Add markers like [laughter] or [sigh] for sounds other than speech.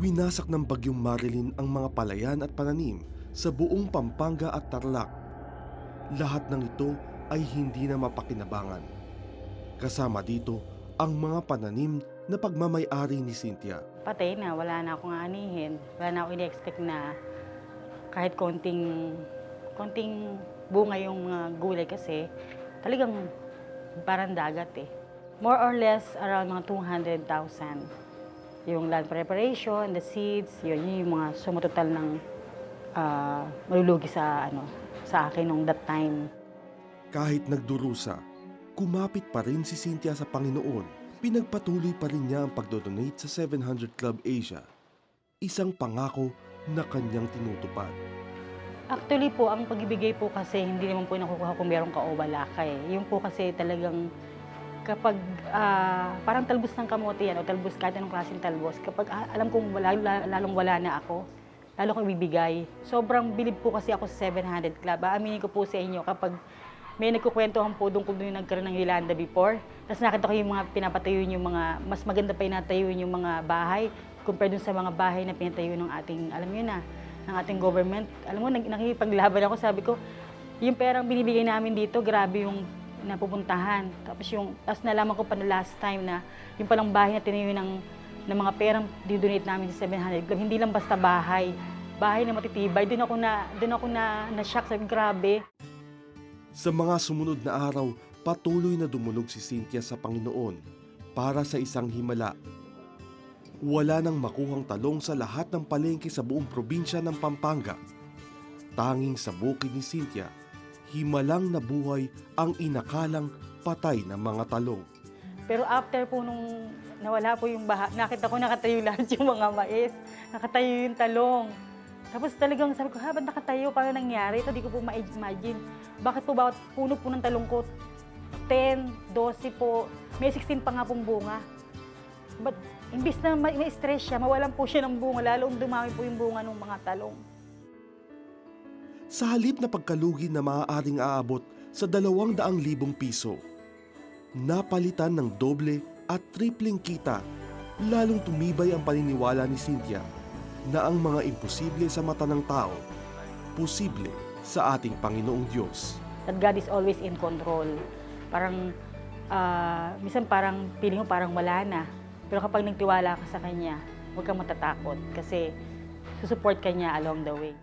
Winasak ng bagyong Marilyn ang mga palayan at pananim sa buong Pampanga at Tarlac. Lahat ng ito ay hindi na mapakinabangan. Kasama dito ang mga pananim na pagmamayari ni Cynthia. patay na, wala na akong anihin. Wala na ako ini-expect na kahit konting, konting bunga yung mga gulay kasi talagang parang dagat eh. More or less around mga 200,000. Yung land preparation, the seeds, yun, yun yung mga sumatotal ng ah, malulugi sa, ano, sa akin nung that time. Kahit nagdurusa, kumapit pa rin si Cynthia sa Panginoon. Pinagpatuloy pa rin niya ang pagdodonate sa 700 Club Asia. Isang pangako na kanyang tinutupad. Actually po, ang pagbibigay po kasi hindi naman po nakukuha kung meron ka o wala ka eh. Yung po kasi talagang kapag ah, parang talbos ng kamote yan o talbos kahit anong klaseng talbos, kapag ah, alam kong wala, la- lalong wala na ako, lalo kong ibibigay. Sobrang bilib po kasi ako sa 700 Club. Aaminin ko po sa inyo kapag may nagkukwentuhan po doon kung doon yung nagkaroon ng Yolanda before. Tapos nakita ko yung mga pinapatayo yung mga, mas maganda pa yung natayo yung mga bahay compared dun sa mga bahay na pinatayo ng ating, alam yun na, ng ating government. Alam mo, nag- nakikipaglaban ako, sabi ko, yung perang binibigay namin dito, grabe yung napupuntahan. Tapos yung, tapos nalaman ko pa no last time na yung palang bahay na tinayo ng, ng mga perang didonate namin sa 700 Club, hindi lang basta bahay. Bahay na matitibay. Doon ako na, doon ako na, na-shock. Sabi, grabe. Sa mga sumunod na araw, patuloy na dumulog si Cynthia sa Panginoon para sa isang himala. Wala nang makuhang talong sa lahat ng palengke sa buong probinsya ng Pampanga. Tanging sa bukid ni Cynthia, himalang nabuhay ang inakalang patay ng mga talong. Pero after po nung nawala po yung baha, nakita ko nakatayo [laughs] lahat yung mga mais. Nakatayo yung talong. Tapos talagang sabi ko, ha, ba't nakatayo? Paano nangyari? Ito, di ko po ma-imagine. Bakit po bawat puno po ng talong ko, 10, 12 po, may 16 pa nga pong bunga. But imbis na ma- ma-stress siya, mawalan po siya ng bunga, lalong dumami po yung bunga ng mga talong. Sa halip na pagkalugi na maaaring aabot sa 200,000 piso, napalitan ng doble at tripling kita, lalong tumibay ang paniniwala ni Cynthia na ang mga imposible sa mata ng tao, posible sa ating Panginoong Diyos. that God is always in control. Parang, ah, minsan parang feeling mo parang wala na. Pero kapag nagtiwala ka sa Kanya, huwag kang matatakot kasi susupport ka niya along the way.